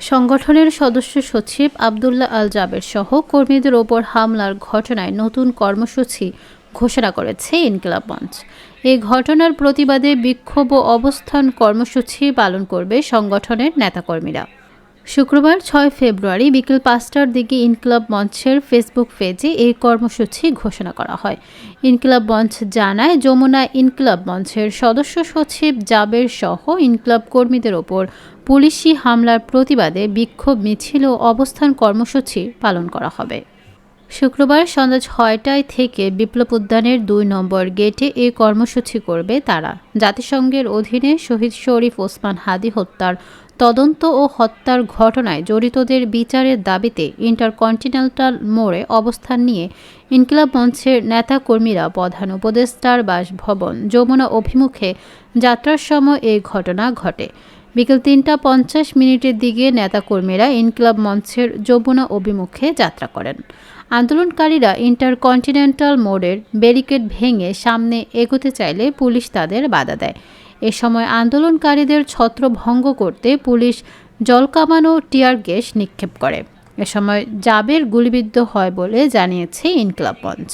সংগঠনের সদস্য সচিব আবদুল্লাহ আল জাবের সহ কর্মীদের ওপর হামলার ঘটনায় নতুন কর্মসূচি ঘোষণা করেছে ইনকিলাব মঞ্চ এই ঘটনার প্রতিবাদে বিক্ষোভ ও অবস্থান কর্মসূচি পালন করবে সংগঠনের নেতাকর্মীরা। শুক্রবার ছয় ফেব্রুয়ারি বিকেল পাঁচটার দিকে ইনকিলাব মঞ্চের ফেসবুক পেজে এই কর্মসূচি ঘোষণা করা হয়। ইনকিলাব মঞ্চ জানায়, যমুনা ইনকিলাব মঞ্চের সদস্য সচিব জাবের সহ ইনকিলাব কর্মীদের ওপর পুলিশি হামলার প্রতিবাদে বিক্ষোভ মিছিল ও অবস্থান কর্মসূচি পালন করা হবে। শুক্রবার সন্ধ্যা ছয়টায় থেকে বিপ্লব উদ্যানের দুই নম্বর গেটে এই কর্মসূচি করবে তারা। জাতিসংঘের অধীনে শহীদ শরীফ ওসমান হাদি হত্যার তদন্ত ও হত্যার ঘটনায় জড়িতদের বিচারের দাবিতে ইন্টারকন্টিনেন্টাল মোড়ে অবস্থান নিয়ে ইনকিলাব মঞ্চের নেতাকর্মীরা প্রধান উপদেষ্টার বাসভবন যমুনা অভিমুখে যাত্রার সময় এই ঘটনা ঘটে। বিকেল তিনটা পঞ্চাশ মিনিটের দিকে নেতাকর্মীরা ইনকিলাব মঞ্চের যমুনা অভিমুখে যাত্রা করেন। আন্দোলনকারীরা ইন্টারকন্টিনেন্টাল মোড়ের ব্যারিকেড ভেঙে সামনে এগোতে চাইলে পুলিশ তাদের বাধা দেয়। এ সময় আন্দোলনকারীদের ছত্রভঙ্গ করতে পুলিশ জলকামান ও টিয়ার গ্যাস নিক্ষেপ করে। এ সময় জাবের গুলিবিদ্ধ হয় বলে জানিয়েছে ইনকিলাব মঞ্চ।